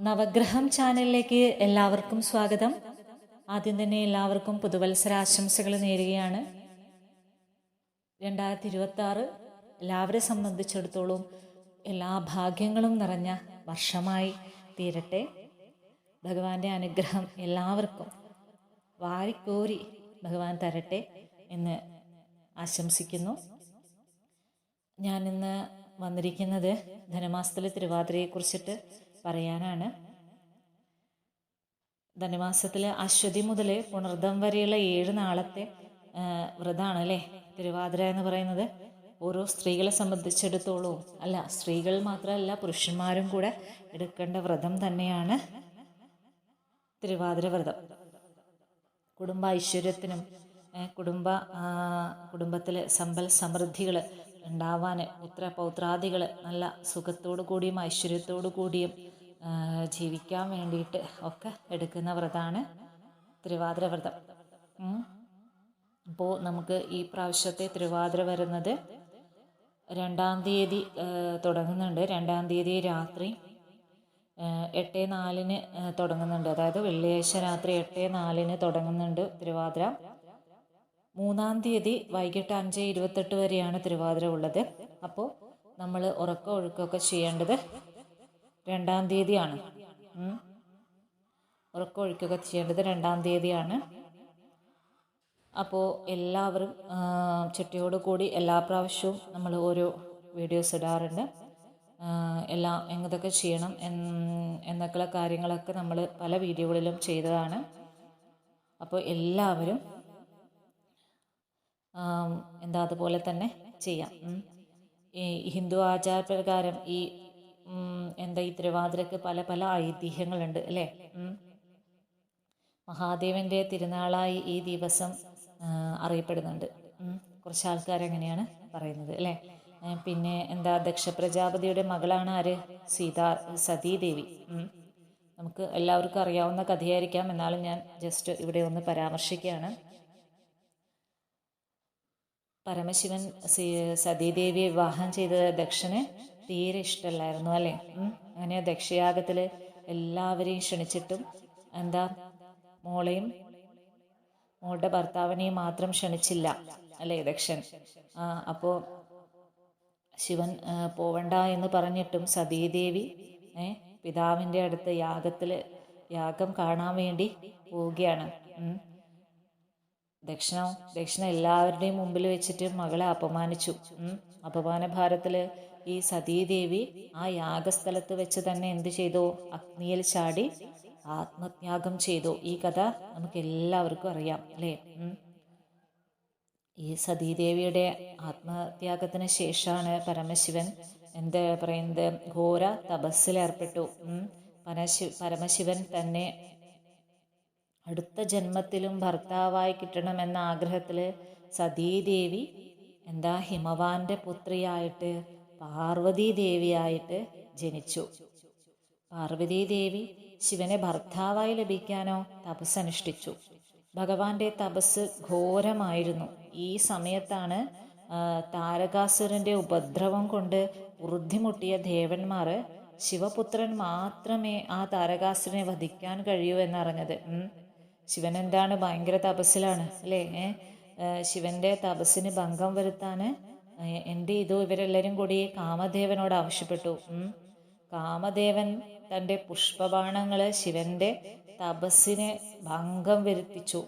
നവഗ്രഹം ചാനലിലേക്ക് എല്ലാവർക്കും സ്വാഗതം. ആദ്യം തന്നെ എല്ലാവർക്കും പുതുവത്സരാശംസകൾ നേരുകയാണ്. രണ്ടായിരത്തി ഇരുപത്തി ആറ് എല്ലാവരെ സംബന്ധിച്ചിടത്തോളം എല്ലാ ഭാഗ്യങ്ങളും നിറഞ്ഞ വർഷമായി തീരട്ടെ. ഭഗവാന്റെ അനുഗ്രഹം എല്ലാവർക്കും വാരിക്കോരി ഭഗവാൻ തരട്ടെ എന്ന് ആശംസിക്കുന്നു. ഞാനിന്ന് വന്നിരിക്കുന്നത് ധനമാസത്തിലെ തിരുവാതിരയെക്കുറിച്ചിട്ട് പറയാനാണ്. ധനുമാസത്തിൽ അശ്വതി മുതൽ പുണർദം വരെയുള്ള ഏഴ് നാളത്തെ വ്രതമാണ് അല്ലേ? തിരുവാതിര എന്ന് പറയുന്നത്. ഓരോ സ്ത്രീകളെ സംബന്ധിച്ചിടത്തോളവും അല്ല സ്ത്രീകൾ മാത്രമല്ല പുരുഷന്മാരും കൂടെ എടുക്കേണ്ട വ്രതം തന്നെയാണ് തിരുവാതിര വ്രതം. കുടുംബ ഐശ്വര്യത്തിനും കുടുംബ കുടുംബത്തിലെ സമ്പൽ സമൃദ്ധികൾ ഉണ്ടാവാൻ പുത്ര പൗത്രാദികൾ നല്ല സുഖത്തോടു കൂടിയും ഐശ്വര്യത്തോടു കൂടിയും ജീവിക്കാൻ വേണ്ടിയിട്ട് ഒക്കെ എടുക്കുന്ന വ്രതമാണ് തിരുവാതിര വ്രതം. അപ്പോൾ നമുക്ക് ഈ പ്രാവശ്യത്തെ തിരുവാതിര വരുന്നത് രണ്ടാം തീയതി തുടങ്ങുന്നുണ്ട്. രണ്ടാം തീയതി രാത്രി എട്ടേ നാലിന് തുടങ്ങുന്നുണ്ട്. അതായത് വെള്ളിയാഴ്ച രാത്രി എട്ട് നാലിന് തുടങ്ങുന്നുണ്ട് തിരുവാതിര മൂന്നാം തീയതി വൈകിട്ട് അഞ്ച് ഇരുപത്തെട്ട് വരെയാണ് തിരുവാതിര ഉള്ളത്. അപ്പോൾ നമ്മൾ ഉറക്കം ഒഴുക്കമൊക്കെ ചെയ്യേണ്ടത് രണ്ടാം തീയതിയാണ്. ഉം. ഉറക്കം ഒഴുക്കൊക്കെ ചെയ്യേണ്ടത് രണ്ടാം തീയതിയാണ്. അപ്പോൾ എല്ലാവരും ചെട്ടിയോട് കൂടി എല്ലാ പ്രാവശ്യവും നമ്മൾ ഓരോ വീഡിയോസ് ഇടാറുണ്ട്. എല്ലാം എന്തൊക്കെ ചെയ്യണം എന്ന് എന്നൊക്കെയുള്ള കാര്യങ്ങളൊക്കെ നമ്മൾ പല വീഡിയോകളിലും ചെയ്തതാണ്. അപ്പോൾ എല്ലാവരും എന്താ അതുപോലെ തന്നെ ചെയ്യാം. ഈ ഹിന്ദു ആചാരപ്രകാരം ഈ എന്താ ഈ തിരുവാതിരക്ക് പല പല ഐതിഹ്യങ്ങളുണ്ട് അല്ലേ. മഹാദേവന്റെ തിരുനാളായി ഈ ദിവസം അറിയപ്പെടുന്നുണ്ട്. കുറച്ച് ആൾക്കാർ അങ്ങനെയാണ് പറയുന്നത് അല്ലേ? പിന്നെ എന്താ ദക്ഷ പ്രജാപതിയുടെ മകളാണ് ആര്? സീതാ സതീദേവി. നമുക്ക് എല്ലാവർക്കും അറിയാവുന്ന കഥയായിരിക്കാം എന്നാലും ഞാൻ ജസ്റ്റ് ഇവിടെ ഒന്ന് പരാമർശിക്കുകയാണ്. പരമശിവൻ സതീദേവിയെ വിവാഹം ചെയ്ത ദക്ഷന് തീരെ ഇഷ്ടമല്ലായിരുന്നു അല്ലേ? അങ്ങനെ ദക്ഷയാഗത്തിൽ എല്ലാവരെയും ക്ഷണിച്ചിട്ടും എന്താ മോളെയും മോളുടെ ഭർത്താവിനെയും മാത്രം ക്ഷണിച്ചില്ല അല്ലേ ദക്ഷൻ? ആ അപ്പോൾ ശിവൻ പോവണ്ട എന്ന് പറഞ്ഞിട്ടും സതീദേവി ഏ പിതാവിന്റെ അടുത്ത് യാഗത്തിൽ യാഗം കാണാൻ വേണ്ടി പോവുകയാണ്. ദക്ഷിണ ദക്ഷിണ എല്ലാവരുടെയും മുമ്പിൽ വെച്ചിട്ട് മകളെ അപമാനിച്ചു. അപമാന ഭാരത്തിൽ ഈ സതീദേവി ആ യാഗസ്ഥലത്ത് വെച്ച് തന്നെ എന്ത് ചെയ്തു? അഗ്നിയിൽ ചാടി ആത്മത്യാഗം ചെയ്തു. ഈ കഥ നമുക്ക് എല്ലാവർക്കും അറിയാം അല്ലേ? ഈ സതീദേവിയുടെ ആത്മത്യാഗത്തിന് ശേഷമാണ് പരമശിവൻ എന്താ പറയുന്നത്? ഘോര തപസ്സിലേർപ്പെട്ടു. പരശി പരമശിവൻ തന്നെ അടുത്ത ജന്മത്തിലും ഭർത്താവായി കിട്ടണമെന്ന ആഗ്രഹത്തിൽ സതീദേവി എന്താ ഹിമവാന്റെ പുത്രിയായിട്ട് പാർവതീ ദേവിയായിട്ട് ജനിച്ചു. പാർവതീ ദേവി ശിവനെ ഭർത്താവായി ലഭിക്കാനോ തപസ് അനുഷ്ഠിച്ചു ഭഗവാന്റെ തപസ് ഘോരമായിരുന്നു. ഈ സമയത്താണ് താരകാസുരന്റെ ഉപദ്രവം കൊണ്ട് ഉറുദ്ധിമുട്ടിയ ദേവന്മാർ ശിവപുത്രൻ മാത്രമേ ആ താരകാസുരനെ വധിക്കാൻ കഴിയൂ എന്നറിഞ്ഞത്. ശിവൻ എന്താണ് ഭയങ്കര തപസ്സിലാണ് അല്ലേ? ശിവന്റെ തപസ്സിന് ഭംഗം വരുത്താൻ എന്ത് ചെയ്തു? ഇവരെല്ലാവരും കൂടി കാമദേവനോട് ആവശ്യപ്പെട്ടു. കാമദേവൻ തന്റെ പുഷ്പബാണങ്ങൾ ശിവന്റെ തപസ്സിനെ ഭംഗം വരുത്തിച്ചു.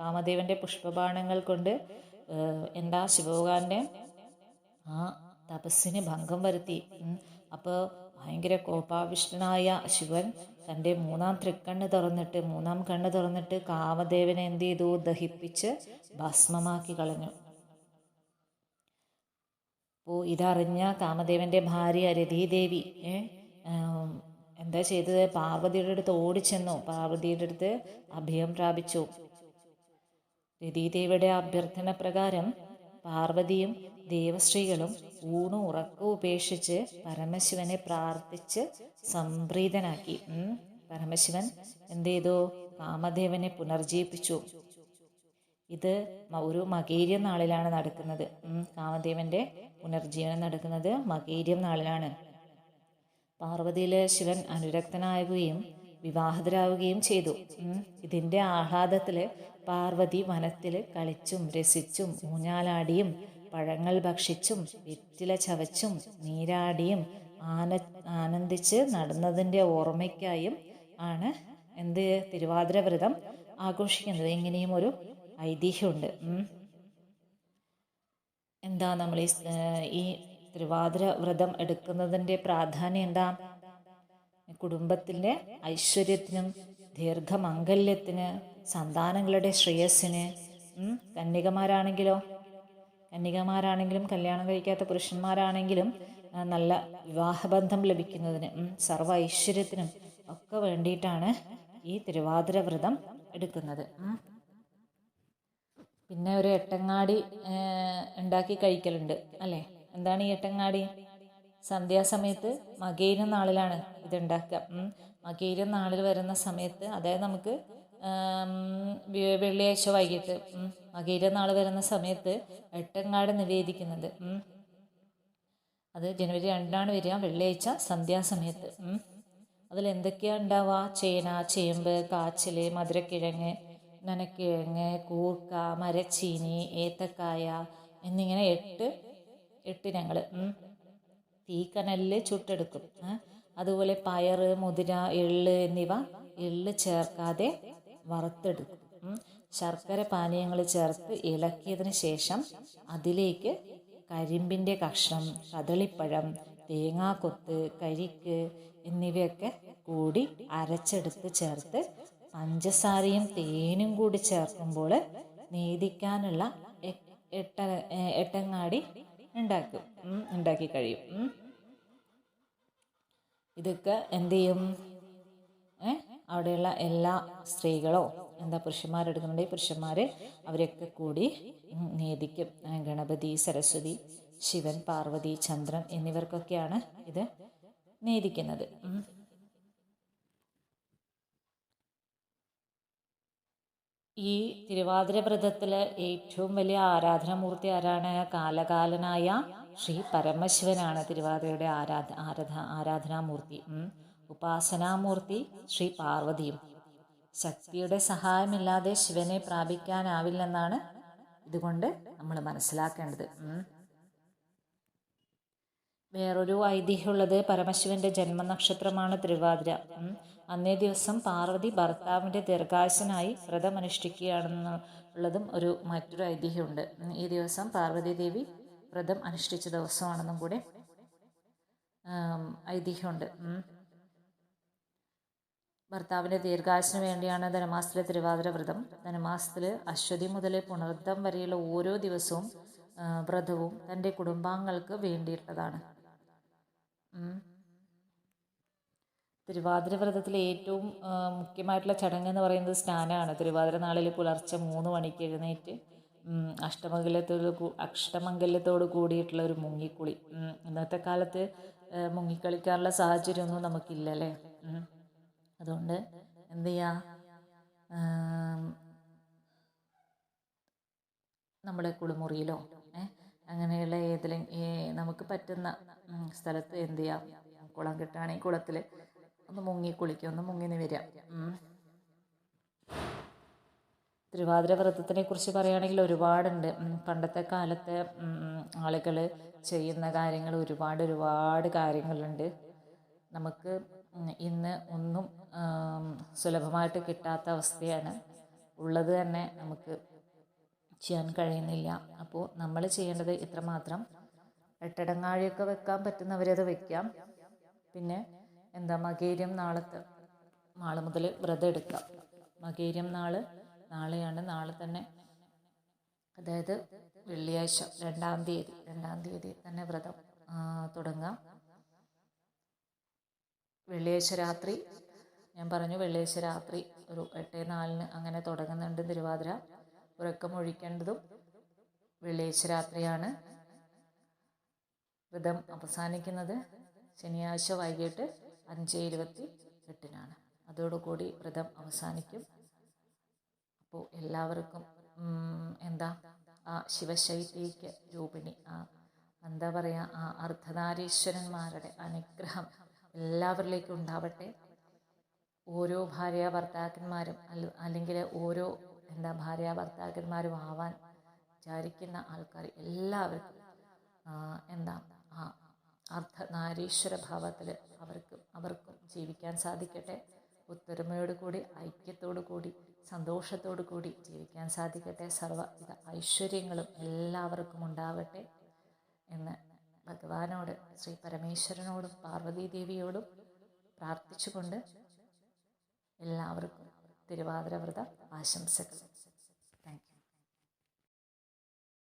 കാമദേവന്റെ പുഷ്പബാണങ്ങൾ കൊണ്ട് എന്താ ശിവഭഗവാന്റെ ആ തപസ്സിന് ഭംഗം വരുത്തി. അപ്പോൾ ഭയങ്കര കോപാവിഷ്ടനായ ശിവൻ തന്റെ മൂന്നാം തൃക്കണ്ണ് തുറന്നിട്ട് മൂന്നാം കണ്ണ് തുറന്നിട്ട് കാമദേവനെ എന്ത് ചെയ്തു? ദഹിപ്പിച്ച് ഭസ്മമാക്കി കളഞ്ഞു. അപ്പോൾ ഇതറിഞ്ഞ കാമദേവന്റെ ഭാര്യ രതീദേവി എന്താ ചെയ്തത്? പാർവതിയുടെ അടുത്ത് ഓടിച്ചെന്നു. പാർവതിയുടെ അടുത്ത് അഭയം പ്രാപിച്ചു. രതീദേവിയുടെ അഭ്യർത്ഥന പ്രകാരം പാർവതിയും ദേവശ്രീകളും ഊണും ഉറക്കവും ഉപേക്ഷിച്ച് പരമശിവനെ പ്രാർത്ഥിച്ച് സംപ്രീതനാക്കി. പരമശിവൻ എന്ത് ചെയ്തു കാമദേവനെ പുനർജീവിപ്പിച്ചു. ഇത് ഒരു മകേരിയ നാളിലാണ് നടക്കുന്നത്. കാമദേവന്റെ പുനർജീവനം നടക്കുന്നത് മകേരിയം നാളിലാണ്. പാർവതിയിൽ ശിവൻ അനുരക്തനാകുകയും വിവാഹിതരാവുകയും ചെയ്തു. ഇതിന്റെ ആഹ്ലാദത്തിൽ പാർവതി വനത്തിൽ കളിച്ചും രസിച്ചും ഊഞ്ഞാലാടിയും പഴങ്ങൾ ഭക്ഷിച്ചും വെറ്റില ചവച്ചും നീരാടിയും ആന ആനന്ദിച്ച് നടന്നതിന്റെ ഓർമ്മയ്ക്കായും ആണ് എന്ത് തിരുവാതിര വ്രതം ആഘോഷിക്കുന്നത്. ഇങ്ങനെയും ഒരു ഐതിഹ്യമുണ്ട്. എന്താ നമ്മൾ ഈ ഈ തിരുവാതിര വ്രതം എടുക്കുന്നതിന്റെ പ്രാധാന്യം എന്താ? കുടുംബത്തിന്റെ ഐശ്വര്യത്തിനും ദീർഘമംഗല്യത്തിന് സന്താനങ്ങളുടെ ശ്രേയസ്സിന് കന്യകമാരാണെങ്കിലോ? കന്യകമാരാണെങ്കിലും കല്യാണം കഴിക്കാത്ത പുരുഷന്മാരാണെങ്കിലും നല്ല വിവാഹബന്ധം ലഭിക്കുന്നതിന് സർവ ഐശ്വര്യത്തിനും ഒക്കെ വേണ്ടിയിട്ടാണ് ഈ തിരുവാതിര വ്രതം എടുക്കുന്നത് പിന്നെ ഒരു എട്ടങ്ങാടി ഉണ്ടാക്കി കഴിക്കലുണ്ട്. അല്ലേ? എന്താണ് ഈ എട്ടങ്ങാടി? സന്ധ്യാസമയത്ത് മകയിരം നാളിലാണ് ഇത് ഉണ്ടാക്കുക മകയിരം നാളിൽ വരുന്ന സമയത്ത് അതായത് നമുക്ക് വെള്ളിയാഴ്ച വൈകിട്ട് മകയിര നാൾ വരുന്ന സമയത്ത് എട്ടങ്ങാട് നിവേദിക്കുന്നത്. അത് ജനുവരി രണ്ടാണ് വരിക വെള്ളിയാഴ്ച സന്ധ്യാസമയത്ത് അതിൽ എന്തൊക്കെയാണ് ഉണ്ടാവുക? ചേന ചേമ്പ് കാച്ചിൽ മധുരക്കിഴങ്ങ് നനക്കിഴങ്ങ് കൂർക്ക മരച്ചീനി ഏത്തക്കായ എന്നിങ്ങനെ എട്ട് എട്ട് എട്ടിനങ്ങൾ തീക്കനലിൽ ചുട്ടെടുക്കും അതുപോലെ പയർ മുതിര എള്ള് എന്നിവ എള്ള് ചേർക്കാതെ വറുത്തെടുക്കും ശർക്കര പാനീയങ്ങൾ ചേർത്ത് ഇളക്കിയതിന് ശേഷം അതിലേക്ക് കരിമ്പിന്റെ കഷ്ണം കദളിപ്പഴം തേങ്ങാക്കൊത്ത് കരിക്ക് എന്നിവയൊക്കെ കൂടി അരച്ചെടുത്ത് ചേർത്ത് പഞ്ചസാരയും തേനും കൂടി ചേർക്കുമ്പോൾ നീതിക്കാനുള്ള എട്ട എട്ടങ്ങാടി ഉണ്ടാക്കും. ഉണ്ടാക്കി കഴിയും. ഇതൊക്കെ എന്ത് ചെയ്യും? അവിടെയുള്ള എല്ലാ സ്ത്രീകളോ എന്താ പുരുഷന്മാരെടുക്കുന്നുണ്ടെങ്കിൽ പുരുഷന്മാർ അവരൊക്കെ കൂടി നീതിക്കും ഗണപതി സരസ്വതി ശിവൻ പാർവതി ചന്ദ്രൻ എന്നിവർക്കൊക്കെയാണ് ഇത് നീതിക്കുന്നത് ഈ തിരുവാതിര വ്രതത്തിലെ ഏറ്റവും വലിയ ആരാധനാമൂർത്തി ആരാണ്? കാലകാലനായ ശ്രീ പരമശിവനാണ് തിരുവാതിരയുടെ ആരാധ ആരാധ ആരാധനാമൂർത്തി. ഉപാസനാമൂർത്തി ശ്രീ പാർവതിയും. ശക്തിയുടെ സഹായമില്ലാതെ ശിവനെ പ്രാപിക്കാനാവില്ലെന്നാണ് ഇതുകൊണ്ട് നമ്മൾ മനസ്സിലാക്കേണ്ടത്. വേറൊരു ഐതിഹ്യമുള്ളത് പരമശിവന്റെ ജന്മനക്ഷത്രമാണ് തിരുവാതിര. അന്നേ ദിവസം പാർവതി ഭർത്താവിന്റെ ഭർത്താവിന്റെ ദീർഘായുസനായി വ്രതമനുഷ്ഠിക്കുകയാണെന്നുള്ളതും ഒരു മറ്റൊരു ഐതിഹ്യമുണ്ട്. ഈ ദിവസം പാർവതി ദേവി വ്രതം അനുഷ്ഠിച്ച ദിവസമാണെന്നും കൂടെ ഐതിഹ്യമുണ്ട്. ഭർത്താവിന്റെ ദീർഘാശന വേണ്ടിയാണ് ധനമാസത്തിലെ തിരുവാതിര വ്രതം. ധനമാസത്തിൽ അശ്വതി മുതൽ പുണർദ്ധം വരെയുള്ള ഓരോ ദിവസവും വ്രതവും തന്റെ കുടുംബാംഗങ്ങൾക്ക് വേണ്ടിയിട്ടുള്ളതാണ്. തിരുവാതിര വ്രതത്തിലെ ഏറ്റവും മുഖ്യമായിട്ടുള്ള ചടങ്ങ് എന്ന് പറയുന്നത് സ്നാനമാണ് തിരുവാതിര നാളിൽ പുലർച്ചെ മൂന്ന് മണിക്ക് എഴുന്നേറ്റ് അഷ്ടമംഗലത്തോട് അഷ്ടമംഗല്യത്തോട് കൂടിയിട്ടുള്ള ഒരു മുങ്ങിക്കുളി. ഇന്നത്തെ കാലത്ത് മുങ്ങിക്കളിക്കാനുള്ള സാഹചര്യമൊന്നും നമുക്കില്ല അല്ലേ? അതുകൊണ്ട് എന്ത് ചെയ്യുക നമ്മുടെ കുളിമുറിയിലോ അങ്ങനെയുള്ള ഏതിലും നമുക്ക് പറ്റുന്ന സ്ഥലത്ത് എന്ത് ചെയ്യാം? കുളം കിട്ടുകയാണെങ്കിൽ കുളത്തിൽ ഒന്ന് മുങ്ങി കുളിക്കുക ഒന്ന് മുങ്ങി വരിക. തിരുവാതിര വ്രതത്തിനെ കുറിച്ച് പറയുകയാണെങ്കിൽ ഒരുപാടുണ്ട്. പണ്ടത്തെ കാലത്തെ ആളുകൾ ചെയ്യുന്ന കാര്യങ്ങൾ ഒരുപാട് ഒരുപാട് കാര്യങ്ങളുണ്ട്. നമുക്ക് ഇന്ന് ഒന്നും സുലഭമായിട്ട് കിട്ടാത്ത അവസ്ഥയാണ്. ഉള്ളത് തന്നെ നമുക്ക് ചെയ്യാൻ കഴിയുന്നില്ല. അപ്പോൾ നമ്മൾ ചെയ്യേണ്ടത് ഇത്രമാത്രം. എട്ടടങ്ങാഴിയൊക്കെ വെക്കാൻ പറ്റുന്നവരത് വെക്കാം. പിന്നെ എന്താ മകേര്യം നാളത്തെ നാളെ മുതൽ വ്രതം എടുക്കാം മകേര്യം നാൾ നാളെയാണ്. നാളെ തന്നെ അതായത് വെള്ളിയാഴ്ച രണ്ടാം തീയതി രണ്ടാം തീയതി തന്നെ വ്രതം തുടങ്ങാം. വെള്ളിയാഴ്ച രാത്രി ഞാൻ പറഞ്ഞു വെള്ളിയാഴ്ച രാത്രി ഒരു എട്ട് നാലിന് അങ്ങനെ തുടങ്ങുന്നുണ്ട് തിരുവാതിര. ഉറക്കമൊഴിക്കേണ്ടതും വെള്ളിയാഴ്ച രാത്രിയാണ് വ്രതം അവസാനിക്കുന്നത്. ശനിയാഴ്ച വൈകിട്ട് അഞ്ച് ഇരുപത്തി എട്ടിനാണ്. അതോടുകൂടി വ്രതം അവസാനിക്കും. അപ്പോൾ എല്ലാവർക്കും എന്താ ആ ശിവശൈത്യയ്ക്ക് രൂപിണി ആ എന്താ പറയുക ആ അർദ്ധനാരീശ്വരന്മാരുടെ അനുഗ്രഹം എല്ലാവരിലേക്കും ഉണ്ടാവട്ടെ. ഓരോ ഭാര്യ ഭർത്താക്കന്മാരും അല്ലെങ്കിൽ ഓരോ എന്താ ഭാര്യ ഭർത്താക്കന്മാരും ആവാൻ വിചാരിക്കുന്ന ആൾക്കാർ എല്ലാവർക്കും എന്താ ആ അർദ്ധനാരീശ്വര ഭാവത്തിൽ അവർക്കും അവർക്കും ജീവിക്കാൻ സാധിക്കട്ടെ. ഒത്തൊരുമയോട് കൂടി ഐക്യത്തോടു കൂടി സന്തോഷത്തോടു കൂടി ജീവിക്കാൻ സാധിക്കട്ടെ. സർവവിധ ഐശ്വര്യങ്ങളും എല്ലാവർക്കും ഉണ്ടാവട്ടെ എന്ന് ഭഗവാനോട് ശ്രീ പരമേശ്വരനോടും പാർവതീദേവിയോടും പ്രാർത്ഥിച്ചുകൊണ്ട് എല്ലാവർക്കും തിരുവാതിര വ്രത ആശംസകൾ.